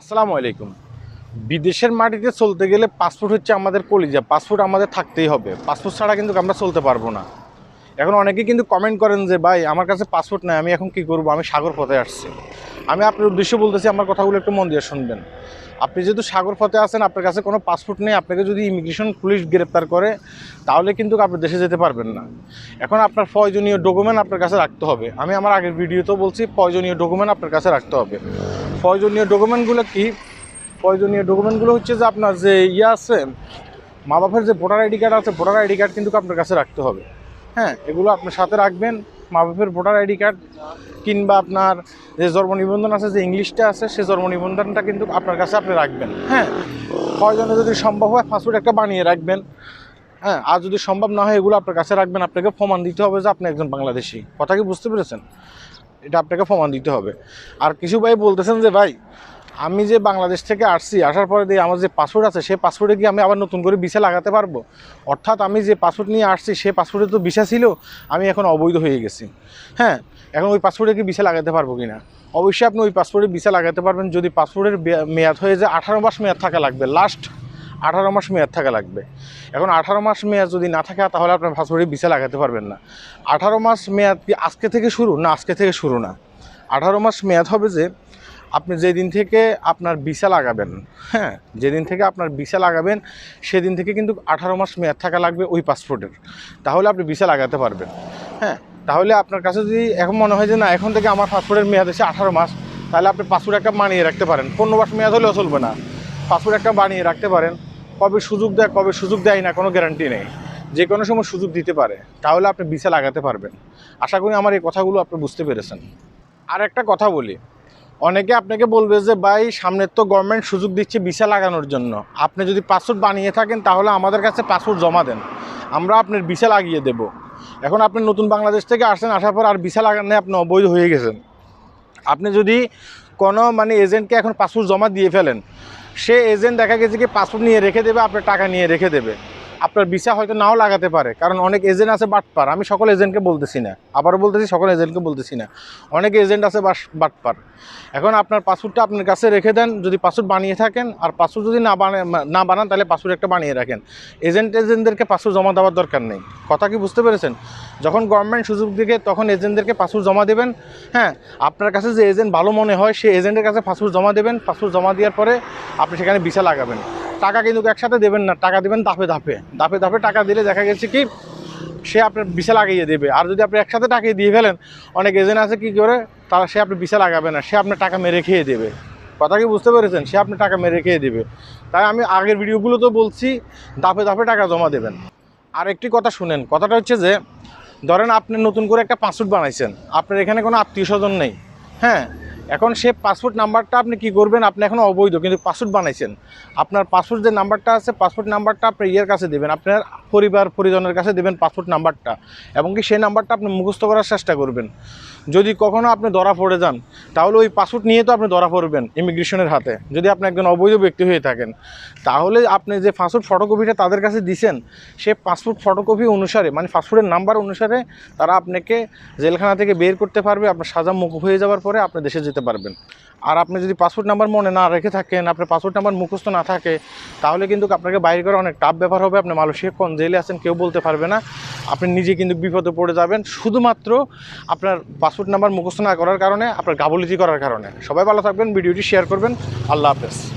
আসসালামু আলাইকুম। বিদেশের মাটিতে চলতে গেলে পাসপোর্ট হচ্ছে আমাদের কলিজা। পাসপোর্ট আমাদের থাকতেই হবে। পাসপোর্ট ছাড়া কিন্তু আমরা চলতে পারব না। এখন অনেকে কিন্তু কমেন্ট করেন যে, ভাই, আমার কাছে পাসপোর্ট নাই, আমি এখন কি করব? আমি সাগর পথে আসছি। আমি আপনার উদ্দেশ্যে বলতেছি, আমার কথাগুলো একটু মন দিয়ে শুনবেন। আপনি যেহেতু সাগর পথে আছেন, আপনার কাছে কোনো পাসপোর্ট নেই, আপনাকে যদি ইমিগ্রেশন পুলিশ গ্রেপ্তার করে, তাহলে কিন্তু আপনি দেশে যেতে পারবেন না। এখন আপনার প্রয়োজনীয় ডকুমেন্ট আপনার কাছে রাখতে হবে। আমি আমার আগের ভিডিওতেও বলছি, প্রয়োজনীয় ডকুমেন্ট আপনার কাছে রাখতে হবে। প্রয়োজনীয় ডকুমেন্টগুলো কি? প্রয়োজনীয় ডকুমেন্টগুলো হচ্ছে যে আপনার যে ইয়ে আছে, মা বাপের যে ভোটার আইডি কার্ড আছে, ভোটার আইডি কার্ড কিন্তু আপনার কাছে রাখতে হবে। হ্যাঁ এগুলো আপনার সাথে রাখবেন। মা বাপের ভোটার আইডি কার্ড কিংবা আপনার যে জন্ম নিবন্ধন আছে, যে ইংলিশটা আছে সেই জন্ম নিবন্ধনটা কিন্তু আপনার কাছে আপনি রাখবেন। হ্যাঁ প্রয়োজনে যদি সম্ভব হয় পাসপোর্ট একটা বানিয়ে রাখবেন। হ্যাঁ আর যদি সম্ভব না হয় এগুলো আপনার কাছে রাখবেন। আপনাকে প্রমাণ দিতে হবে যে আপনি একজন বাংলাদেশি। কথা কি বুঝতে পেরেছেন? এটা আপনাকে প্রমাণ দিতে হবে। আর কিছু ভাই বলতেছেন যে, ভাই, আমি যে বাংলাদেশ থেকে আসছি, আসার পরে দিয়ে আমার যে পাসপোর্ট আছে, সেই পাসপোর্টে কি আমি আবার নতুন করে ভিসা লাগাতে পারব? অর্থাৎ আমি যে পাসপোর্ট নিয়ে আসছি সেই পাসপোর্টে তো ভিসা ছিল, আমি এখন অবৈধ হয়ে গেছি। হ্যাঁ এখন ওই পাসপোর্টে কি ভিসা লাগাতে পারব কি না অবশ্যই আপনি ওই পাসপোর্টে ভিসা লাগাতে পারবেন, যদি পাসপোর্টের মেয়াদ হয়ে যায়, আঠারো মাস মেয়াদ থাকা লাগবে লাস্ট আঠারো মাস মেয়াদ থাকা লাগবে। এখন আঠারো মাস মেয়াদ যদি না থাকে, তাহলে আপনার পাসপোর্টে ভিসা লাগাতে পারবেন না। আঠারো মাস মেয়াদ কি আজকে থেকে শুরু? না, আজকে থেকে শুরু না। আঠারো মাস মেয়াদ হবে যে, আপনি যেদিন থেকে আপনার ভিসা লাগাবেন হ্যাঁ যেদিন থেকে আপনার ভিসা লাগাবেন, সেদিন থেকে কিন্তু আঠারো মাস মেয়াদ থাকা লাগবে ওই পাসপোর্টের। তাহলে আপনি ভিসা লাগাতে পারবেন হ্যাঁ। তাহলে আপনার কাছে যদি এখন মনে হয় যে, না, এখন থেকে আমার পাসপোর্টের মেয়াদ এসে আঠারো মাস, তাহলে আপনি পাসপোর্ট একটা মানিয়ে রাখতে পারেন। পনেরো মাস মেয়াদ হলেও চলবে না। পাসপোর্ট একটা বানিয়ে রাখতে পারেন। কবে সুযোগ দেয়, কবে সুযোগ দেয় না, কোনো গ্যারান্টি নেই। যে কোনো সময় সুযোগ দিতে পারে, তাহলে আপনি ভিসা লাগাতে পারবেন। আশা করি আমার এই কথাগুলো আপনি বুঝতে পেরেছেন। আর একটা কথা বলি, অনেকে আপনাকে বলবে যে, ভাই, সামনের তো গভর্নমেন্ট সুযোগ দিচ্ছে ভিসা লাগানোর জন্য। আপনি যদি পাসপোর্ট বানিয়ে থাকেন, তাহলে আমাদের কাছে পাসপোর্ট জমা দেন। আমরা আপনার ভিসা লাগিয়ে দেব। এখন আপনি নতুন বাংলাদেশ থেকে আসেন, আসার পর আর ভিসা লাগানো আপনি অবৈধ হয়ে গেছেন। আপনি যদি কোনো মানে এজেন্টকে এখন পাসপোর্ট জমা দিয়ে ফেলেন সে এজেন্ট দেখা গেছে কি পাসপোর্ট নিয়ে রেখে দেবে আপনার টাকা নিয়ে রেখে দেবে। আপনার ভিসা হয়তো নাও লাগাতে পারে। কারণ অনেক এজেন্ট আছে বাটপার। আমি সকল এজেন্টকে বলতেছি না। আবারও বলতেছি, সকল এজেন্টকে বলতেছি না। অনেক এজেন্ট আছে বাটপার। এখন আপনার পাসপোর্টটা আপনার কাছে রেখে দেন। যদি পাসপোর্ট বানিয়ে থাকেন, আর পাসপোর্ট যদি না বানায় না বানান, তাহলে পাসপোর্ট একটা বানিয়ে রাখেন। এজেন্ট এজেন্টদেরকে পাসপোর্ট জমা দেওয়ার দরকার নেই। কথা কি বুঝতে পেরেছেন? যখন গভর্নমেন্ট সুযোগ দিকে তখন এজেন্টদেরকে পাসপোর্ট জমা দেবেন। হ্যাঁ আপনার কাছে যে এজেন্ট ভালো মনে হয়, সেই এজেন্টের কাছে পাসপোর্ট জমা দেবেন। পাসপোর্ট জমা দেওয়ার পরে আপনি সেখানে ভিসা লাগাবেন। টাকা কিন্তু একসাথে দেবেন না, টাকা দেবেন ধাপে ধাপে। ধাপে ধাপে টাকা দিলে দেখা গেছে কি, সে আপনার ভিসা লাগিয়ে দেবে। আর যদি আপনি একসাথে টাকা দিয়ে ফেলেন, অনেক এজেন্ট আছে কি করে, তারা সে আপনি ভিসা লাগাবে না, সে আপনার টাকা মেরে খেয়ে দেবে। কথা কি বুঝতে পেরেছেন? সে আপনি টাকা মেরে খেয়ে দেবে। তাই আমি আগের ভিডিওগুলো তো বলছি, ধাপে ধাপে টাকা জমা দেবেন। আর একটি কথা শুনেন, কথাটা হচ্ছে যে, ধরেন আপনি নতুন করে একটা পাসপোর্ট বানাইছেন, আপনার এখানে কোনো আত্মীয় স্বজন নেই হ্যাঁ? এখন সে পাসপোর্ট নাম্বারটা আপনি কি করবেন? আপনি এখন অবৈধ, কিন্তু পাসপোর্ট বানাইছেন। আপনার পাসপোর্ট যে নাম্বারটা আছে পাসপোর্ট নাম্বারটা আপনি ইয়ের কাছে দেবেন। আপনার পরিবার, পরিজনের কাছে দেবেন পাসপোর্ট নাম্বারটা এবং কি সেই নাম্বারটা আপনি মুখস্থ করার চেষ্টা করবেন। যদি কখনও আপনি ধরা পড়ে যান, তাহলে ওই পাসপোর্ট নিয়ে তো আপনি ধরা পড়বেন ইমিগ্রেশনের হাতে। যদি আপনি একজন অবৈধ ব্যক্তি হয়ে থাকেন, তাহলে আপনি যে পাসপোর্ট ফটোকপিটা তাদের কাছে দিছেন, সে পাসপোর্ট ফটোকপি অনুসারে মানে পাসপোর্টের নাম্বার অনুসারে তারা আপনাকে জেলখানা থেকে বের করতে পারবে, আপনার সাজা মুখ হয়ে যাওয়ার পরে আপনি দেশে যেতে পারবেন। আর আপনি যদি পাসপোর্ট নাম্বার মনে না রেখে থাকেন, আপনার পাসপোর্ট নাম্বার মুখস্থ না থাকে, তাহলে কিন্তু আপনাকে বাইরে করে অনেক টাফ ব্যাপার হবে। আপনি মালয়েশিয়া কোন জেলে আছেন কেউ বলতে পারবে না। আপনি নিজে কিন্তু বিপদে পড়ে যাবেন। শুধুমাত্র আপনার পাসপোর্ট নাম্বার মুখস্থ না করার কারণে, আপনার গাবলিজি করার কারণে। সবাই ভালো থাকবেন, ভিডিওটি শেয়ার করবেন। আল্লাহ হাফেজ।